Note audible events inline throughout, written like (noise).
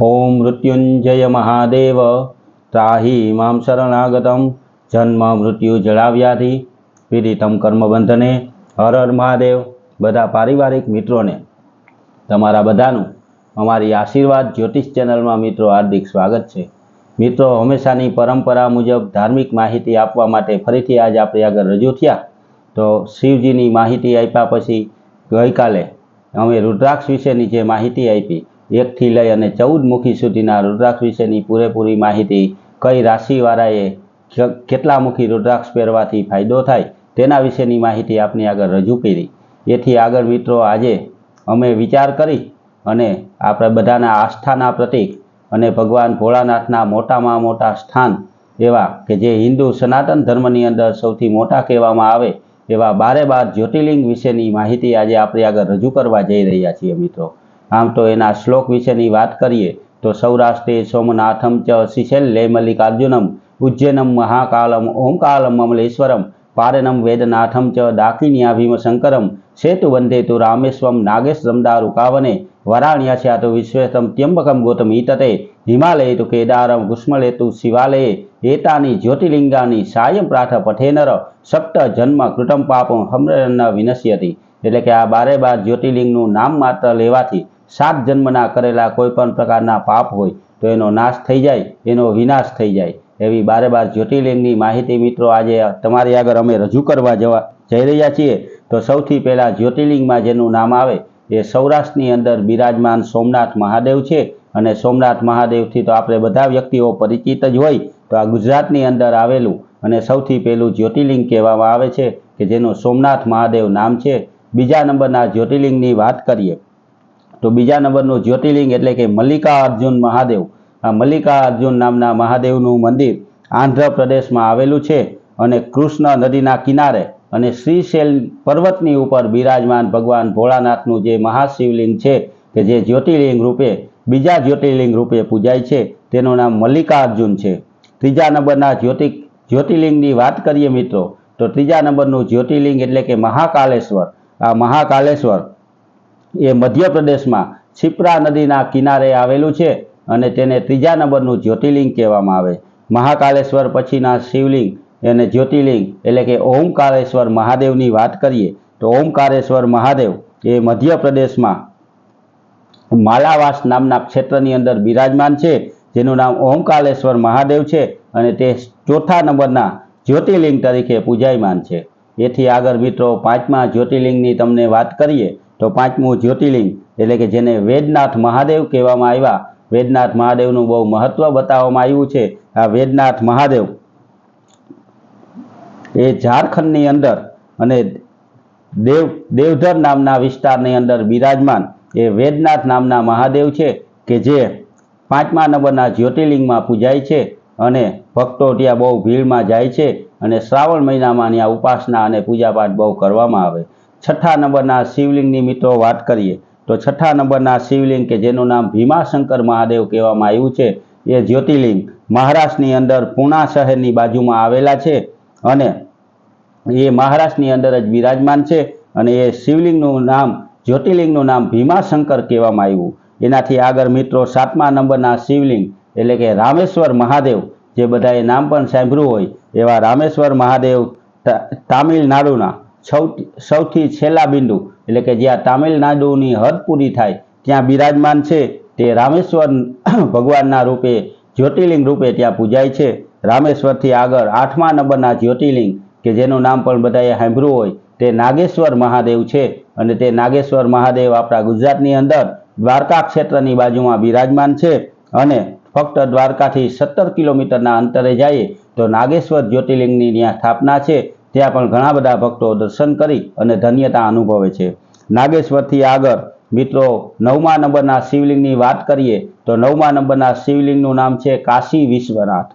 ઓમ મૃત્યુંજય મહાદેવ ત્રાહી મામ શરણાગતમ જન્મ મૃત્યુ જળાવ્યાથી પીડિતમ કર્મબંધને હર હર મહાદેવ બધા પારિવારિક મિત્રોને તમારા બધાનું અમારી આશીર્વાદ જ્યોતિષ ચેનલમાં મિત્રો હાર્દિક સ્વાગત છે. મિત્રો, હંમેશાની પરંપરા મુજબ ધાર્મિક માહિતી આપવા માટે ફરીથી આજ આપણે આગળ રજૂ થયા. તો શિવજીની માહિતી આપ્યા પછી ગઈકાલે અમે રુદ્રાક્ષ વિશેની જે માહિતી આપી એકથી લઈ અને ચૌદ મુખી સુધીના રુદ્રાક્ષ વિશેની પૂરેપૂરી માહિતી કઈ રાશિવાળાએ કેટલા મુખી રુદ્રાક્ષ પહેરવાથી ફાયદો થાય તેના વિશેની માહિતી આપની આગળ રજૂ કરી. એથી આગળ મિત્રો આજે અમે વિચાર કરી અને આપણે બધાના આસ્થાના પ્રતીક અને ભગવાન ભોળાનાથના મોટામાં મોટા સ્થાન એવા કે જે હિન્દુ સનાતન ધર્મની અંદર સૌથી મોટા કહેવામાં આવે એવા બારે બાર જ્યોતિર્લિંગ વિશેની માહિતી આજે આપણે આગળ રજૂ કરવા જઈ રહ્યા છીએ મિત્રો. આમ તો એના શ્લોક વિશેની વાત કરીએ તો સૌરાષ્ટ્રે સોમનાથમ ચ શિશેલ્લે મલ્લિકાર્જુનમ, ઉજ્જૈનમ મહાકાલમ, ઓમકાલમ અમલેશ્વરમ, પારનમ વેદનાથમ ચ દાકિન્યાભીમ શંકરમ સેતુ વંદે તુ રામેશ્વમ નાગેશ રમદારુ કાવને વરાણ્યાસ્યા તો વિશ્વેતમ ત્યંબકમ ગૌતમી તતે હિમાલયે તુ કેદારમ ગુષ્મલે તુ શિવાલયે, એતાની જ્યોતિર્લિંગાની સાયં પ્રાથ પઠેનર, સપ્ત જન્મ કૃતમ પાપમ હમ્રન વિનશ્યતી. એટલે કે આ બારે બાર જ્યોતિર્લિંગનું નામ માત્ર લેવાથી સાત જન્મના કરેલા કોઈ પણ પ્રકારના પાપ હોય તો એનો નાશ થઈ જાય, એનો વિનાશ થઈ જાય. એવી બારે બાર જ્યોતિર્લિંગની માહિતી મિત્રો આજે તમારી આગળ અમે રજૂ કરવા જવા જઈ રહ્યા છીએ. તો સૌથી પહેલાં જ્યોતિર્લિંગમાં જેનું નામ આવે, એ સૌરાષ્ટ્રની અંદર બિરાજમાન સોમનાથ મહાદેવ છે. અને સોમનાથ મહાદેવથી તો આપણે બધા વ્યક્તિઓ પરિચિત જ હોય, તો આ ગુજરાતની અંદર આવેલું અને સૌથી પહેલું જ્યોતિર્લિંગ કહેવામાં આવે છે કે જેનું સોમનાથ મહાદેવ નામ છે. બીજા નંબરના જ્યોતિર્લિંગની વાત કરીએ તો બીજા નંબરનું જ્યોતિર્લિંગ એટલે કે મલ્લિકા અર્જુન મહાદેવ. આ મલ્લિકા અર્જુન નામના મહાદેવનું મંદિર આંધ્રપ્રદેશમાં આવેલું છે અને કૃષ્ણ નદીના કિનારે અને શ્રીશૈલ પર્વતની ઉપર બિરાજમાન ભગવાન ભોળાનાથનું જે મહાશિવલિંગ છે કે જે જ્યોતિર્લિંગ રૂપે, બીજા જ્યોતિર્લિંગ રૂપે પૂજાય છે, તેનું નામ મલ્લિકાર્જુન છે. ત્રીજા નંબરના જ્યોતિ જ્યોતિર્લિંગની વાત કરીએ મિત્રો, તો ત્રીજા નંબરનું જ્યોતિર્લિંગ એટલે કે મહાકાલેશ્વર. આ મહાકાલેશ્વર એ મધ્યપ્રદેશમાં શિપ્રા નદીના કિનારે આવેલું છે અને તેને ત્રીજા નંબરનું જ્યોતિર્લિંગ કહેવામાં આવે. મહાકાલેશ્વર પછીના શિવલિંગ અને જ્યોતિર્લિંગ એટલે કે ઓમકારેશ્વર મહાદેવની વાત કરીએ તો ઓમકારેશ્વર મહાદેવ એ મધ્યપ્રદેશમાં માલાવાસ નામના ક્ષેત્રની અંદર બિરાજમાન છે. જેનું નામ ઓમકાલેશ્વર મહાદેવ છે અને તે ચોથા નંબરના જ્યોતિર્લિંગ તરીકે પૂજાયમાન છે. એથી આગળ મિત્રો પાંચમા જ્યોતિર્લિંગની તમને વાત કરીએ તો પાંચમું જ્યોતિર્લિંગ, એટલે કે જેને વેદનાથ મહાદેવ કહેવામાં આવ્યા. વેદનાથ મહાદેવનું બહુ મહત્વ બતાવવામાં આવ્યું છે. આ વેદનાથ મહાદેવ એ ઝારખંડની અંદર અને દેવ, દેવધર નામના વિસ્તારની અંદર બિરાજમાન એ વેદનાથ નામના મહાદેવ છે, કે જે પાંચમા નંબરના જ્યોતિર્લિંગમાં પૂજાય છે અને ભક્તો ત્યાં બહુ ભીડમાં જાય છે અને શ્રાવણ મહિનામાં ત્યાં ઉપાસના અને પૂજાપાઠ બહુ કરવામાં આવે. છઠ્ઠા નંબરના શિવલિંગની મિત્રો વાત કરીએ, તો છઠ્ઠા નંબરના શિવલિંગ કે જેનું નામ ભીમાશંકર મહાદેવ કહેવામાં આવ્યું છે, એ જ્યોતિર્લિંગ મહારાષ્ટ્રની અંદર પૂણા શહેરની બાજુમાં આવેલા છે અને એ મહારાષ્ટ્રની અંદર જ બિરાજમાન છે અને એ શિવલિંગનું નામ, જ્યોતિર્લિંગનું નામ ભીમાશંકર કહેવામાં આવ્યું. એનાથી આગળ મિત્રો સાતમા નંબરના શિવલિંગ એટલે કે રામેશ્વર મહાદેવ, જે બધાએ નામ પણ સાંભળ્યું હોય, એવા રામેશ્વર મહાદેવ તામિલનાડુના સૌથી છેલ્લા બિંદુ, એટલે કે જ્યાં તામિલનાડુની હદ પૂરી થાય, ત્યાં બિરાજમાન છે, તે રામેશ્વર (clears throat) ભગવાનના રૂપે, જ્યોતિર્લિંગ રૂપે ત્યાં પૂજાય છે. રામેશ્વરથી આગળ આઠમા નંબરના જ્યોતિર્લિંગ, કે જેનું નામ પણ બધાએ સાંભળ્યું હોય, તે નાગેશ્વર મહાદેવ છે. અને તે નાગેશ્વર મહાદેવ આપણા ગુજરાતની અંદર દ્વારકા ક્ષેત્રની બાજુમાં બિરાજમાન છે. અને ફક્ત દ્વારકાથી સત્તર કિલોમીટરના અંતરે જઈએ તો નાગેશ્વર જ્યોતિર્લિંગની ત્યાં સ્થાપના છે. ત્યાં પણ ઘણા બધા ભક્તો દર્શન કરી અને ધન્યતા અનુભવે છે. નાગેશ્વરથી આગળ, મિત્રો, નવમા નંબરના શિવલિંગની વાત કરીએ, તો નવમા નંબરના શિવલિંગનું નામ છે કાશી વિશ્વનાથ.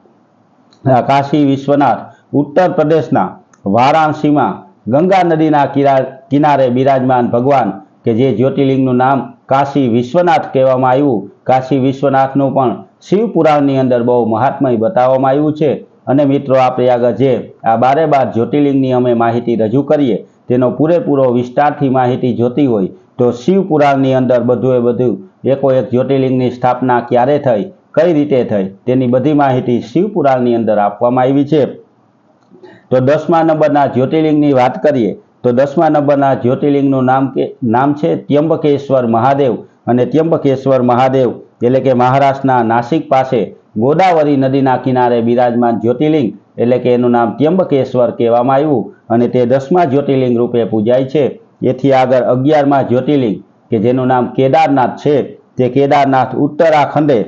કાશી વિશ્વનાથ ઉત્તર પ્રદેશના વારાણસીમાં ગંગા નદીના કિનારે બિરાજમાન ભગવાન કે જે જ્યોતિર્લિંગનું નામ કાશી વિશ્વનાથ કહેવામાં આવ્યું. કાશી વિશ્વનાથનું પણ શિવ પુરાણની અંદર બહુ મહાત્મય બતાવવામાં આવ્યું છે. અને મિત્રો આપણે આગળ જે આ બારે બાર જ્યોતિર્લિંગની અમે માહિતી રજૂ કરીએ, તેનો પૂરેપૂરો વિસ્તારથી માહિતી જોતી હોય તો શિવ પુરાણની અંદર બધું એ બધું એકો એક જ્યોતિર્લિંગની સ્થાપના ક્યારે થઈ, કઈ રીતે થઈ, તેની બધી માહિતી શિવ પુરાણની અંદર આપવામાં આવી છે. તો દસમા નંબરના જ્યોતિર્લિંગની વાત કરીએ, તો દસમા નંબરના જ્યોતિર્લિંગનું નામ કે, નામ છે ત્યંબકેશ્વર મહાદેવ. અને ત્યંબકેશ્વર મહાદેવ એટલે કે મહારાષ્ટ્રના નાસિક પાસે ગોદાવરી નદીના કિનારે બિરાજમાન જ્યોતિર્લિંગ, એટલે કે એનું નામ ત્યંબકેશ્વર કહેવામાં આવ્યું, અને તે દસમા જ્યોતિર્લિંગ રૂપે પૂજાય છે. એથી આગળ અગિયારમાં જ્યોતિર્લિંગ, કે જેનું નામ કેદારનાથ છે, તે કેદારનાથ ઉત્તરાખંડે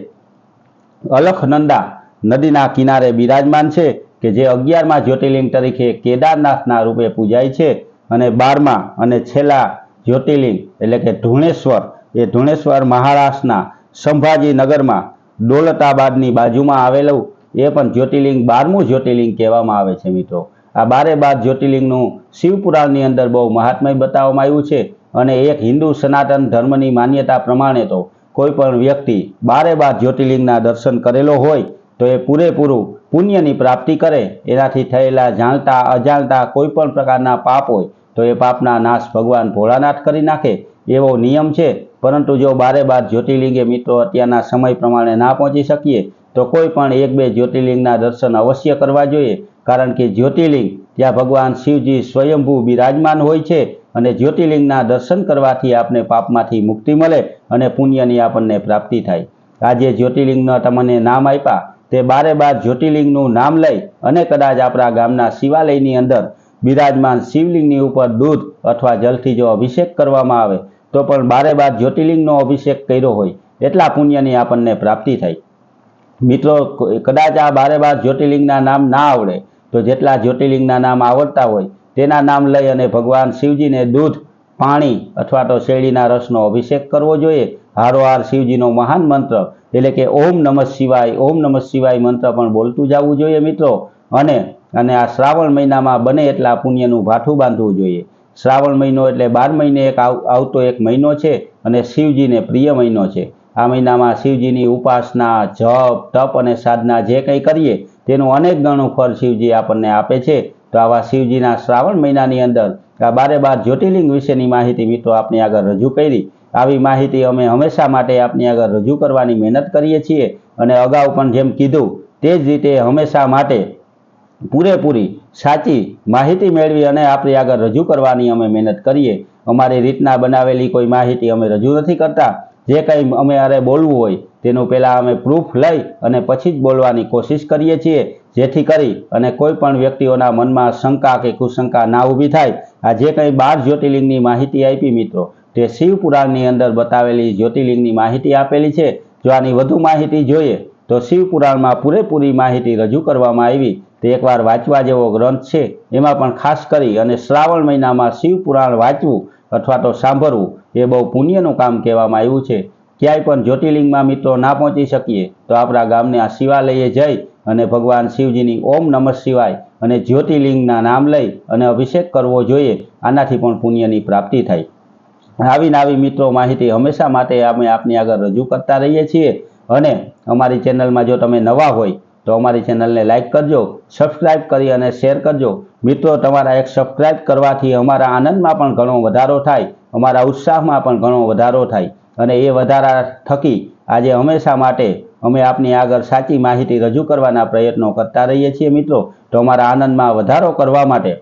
અલખનંદા નદીના કિનારે બિરાજમાન છે, કે જે અગિયારમાં જ્યોતિર્લિંગ તરીકે કેદારનાથના રૂપે પૂજાય છે. અને બારમા અને છેલ્લા જ્યોતિર્લિંગ, એટલે કે ધુણેશ્વર, એ ધુણેશ્વર મહારાષ્ટ્રના સંભાજીનગરમાં દોલતાબાદની બાજુમાં આવેલું એ પણ જ્યોતિર્લિંગ, બારમું જ્યોતિર્લિંગ કહેવામાં આવે છે મિત્રો. આ બારે બાર જ્યોતિર્લિંગનું શિવપુરાણની અંદર બહુ મહાત્મય બતાવવામાં આવ્યું છે અને એક હિન્દુ સનાતન ધર્મની માન્યતા પ્રમાણે તો કોઈ પણ વ્યક્તિ બારે બાર જ્યોતિર્લિંગના દર્શન કરેલો હોય તો એ પૂરેપૂરું પુણ્યની પ્રાપ્તિ કરે, એનાથી થયેલા જાણતા, અજાણતા કોઈ પણ પ્રકારના પાપ હોય તો એ પાપના નાશ ભગવાન ભોળાનાથ કરી નાખે એવો નિયમ છે. પરંતુ જો બારે બાર જ્યોતિર્લિંગે મિત્રો અત્યારના સમય પ્રમાણે ના પહોંચી શકીએ, તો કોઈ પણ એક બે જ્યોતિર્લિંગના દર્શન અવશ્ય કરવા જોઈએ. કારણ કે જ્યોતિર્લિંગ, ત્યાં ભગવાન શિવજી સ્વયંભૂ બિરાજમાન હોય છે અને જ્યોતિર્લિંગના દર્શન કરવાથી આપને પાપમાંથી મુક્તિ મળે અને પુણ્યની આપણને પ્રાપ્તિ થાય. આજે જ્યોતિર્લિંગના તમને નામ આપ્યા. તે બારે બાર જ્યોતિર્લિંગનું નામ લઈ અને કદાચ આપણા ગામના શિવાલયની અંદર બિરાજમાન શિવલિંગની ઉપર દૂધ અથવા જલથી જો અભિષેક કરવામાં આવે તો પણ બારે બાર જ્યોતિર્લિંગનો અભિષેક કર્યો હોય, એટલા પુણ્યની આપણને પ્રાપ્તિ થાય. મિત્રો કદાચ આ બારે બાર જ્યોતિર્લિંગના નામ ના આવડે, તો જેટલા જ્યોતિર્લિંગના નામ આવડતા હોય, તેના નામ લઈ અને ભગવાન શિવજીને દૂધ, પાણી અથવા તો શેરડીના રસનો અભિષેક કરવો જોઈએ. હારોહાર શિવજીનો મહાન મંત્ર, એટલે કે ઓમ નમઃ શિવાય, ઓમ નમઃ શિવાય મંત્ર પણ બોલતું જવું જોઈએ મિત્રો. અને અને આ શ્રાવણ મહિનામાં બને એટલા પુણ્યનું ભાઠું બાંધવું જોઈએ. શ્રાવણ મહિનો એટલે બાર મહિને એક આવતો એક મહિનો છે અને શિવજીને પ્રિય મહિનો છે. આ મહિનામાં શિવજીની ઉપાસના, જપ, તપ અને સાધના જે કંઈ કરીએ તેનું અનેક ગણું ફળ શિવજી આપણને આપે છે. તો આવા શિવજીના શ્રાવણ મહિનાની અંદર આ બારે બાર જ્યોતિર્લિંગ વિશેની માહિતી મિત્રો આપની આગળ રજૂ કરી. આવી માહિતી અમે હંમેશા માટે આપની આગળ રજૂ કરવાની મહેનત કરીએ છીએ અને અગાઉ પણ જેમ કીધું તે જ રીતે હંમેશા માટે પૂરેપૂરી સાચી માહિતી મેળવી અને આપણી આગળ રજૂ કરવાની અમે મહેનત કરીએ. અમારી રીતના બનાવેલી કોઈ માહિતી અમે રજૂ નથી કરતા. જે કંઈ અમે અરે બોલવું હોય તેનું પહેલાં અમે પ્રૂફ લઈ અને પછી જ બોલવાની કોશિશ કરીએ છીએ. જેથી કરી અને કોઈ પણ વ્યક્તિઓના મનમાં શંકા કે કુશંકા ના ઊભી થાય. આ જે કંઈ બાર જ્યોતિર્લિંગની માહિતી આપી મિત્રો, તે શિવ પુરાણની અંદર બતાવેલી જ્યોતિર્લિંગની માહિતી આપેલી છે. જો આની વધુ માહિતી જોઈએ તો શિવપુરાણમાં પૂરેપૂરી માહિતી રજૂ કરવામાં આવી. તે એકવાર વાંચવા જેવો ગ્રંથ છે. એમાં પણ ખાસ કરી અને શ્રાવણ મહિનામાં શિવપુરાણ વાંચવું અથવા તો સાંભળવું એ બહુ પુણ્યનું કામ કહેવામાં આવ્યું છે. ક્યાંય પણ જ્યોતિર્લિંગમાં મિત્રો ના પહોંચી શકીએ તો આપણા ગામને આ શિવાલયે જઈ અને ભગવાન શિવજીની ઓમ નમઃ શિવાય અને જ્યોતિર્લિંગના નામ લઈ અને અભિષેક કરવો જોઈએ. આનાથી પણ પુણ્યની પ્રાપ્તિ થાય. આવી આવી મિત્રો માહિતી હંમેશા માટે અમે આપની આગળ રજૂ કરતા રહીએ છીએ. અને અમારી ચેનલમાં જો તમે નવા હોય, તો અમારી ચેનલને લાઇક કરજો, સબસ્ક્રાઇબ કરી અને શેર કરજો. મિત્રો, તમારા એક સબસ્ક્રાઇબ કરવાથી અમારા આનંદમાં પણ ઘણો વધારો થાય, અમારા ઉત્સાહમાં પણ ઘણો વધારો થાય અને એ વધારા થકી આજે હંમેશા માટે અમે આપની આગળ સાચી માહિતી રજૂ કરવાના પ્રયત્નો કરતા રહીએ છીએ મિત્રો. તો અમારા આનંદમાં વધારો કરવા માટે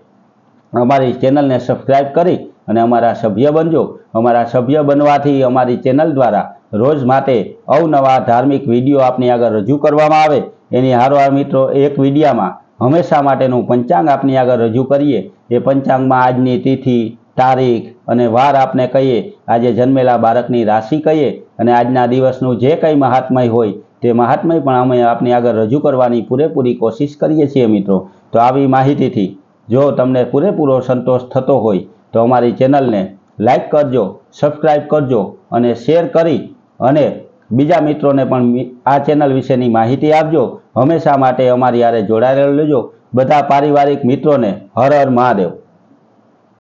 અમારી ચેનલને સબસ્ક્રાઇબ કરી અને અમારા સભ્ય બનજો. અમારા સભ્ય બનવાથી અમારી ચેનલ દ્વારા રોજ માટે અવનવા ધાર્મિક વીડિયો આપની આગળ રજૂ કરવામાં આવે. એની હારવાર મિત્રો, એક વિડીયામાં હંમેશા માટેનું પંચાંગ આપની આગળ રજૂ કરીએ. એ પંચાંગમાં આજની તિથિ, તારીખ અને વાર આપને કહીએ. આજે જન્મેલા બાળકની રાશિ કહીએ અને આજના દિવસનું જે કંઈ મહાત્મય હોય તે મહાત્મય પણ અમે આપની આગળ રજૂ કરવાની પૂરેપૂરી કોશિશ કરીએ છીએ મિત્રો. તો આવી માહિતીથી જો તમને પૂરેપૂરો સંતોષ થતો હોય તો અમારી ચેનલને લાઈક કરજો સબસ્ક્રાઈબ કરજો અને શેર કરી અને બીજા મિત્રોને પણ આ ચેનલ વિશેની માહિતી આપજો. હંમેશા માટે અમારી યારે જોડાયેલો લેજો બધા પારિવારિક મિત્રોને હર હર મહાદેવ.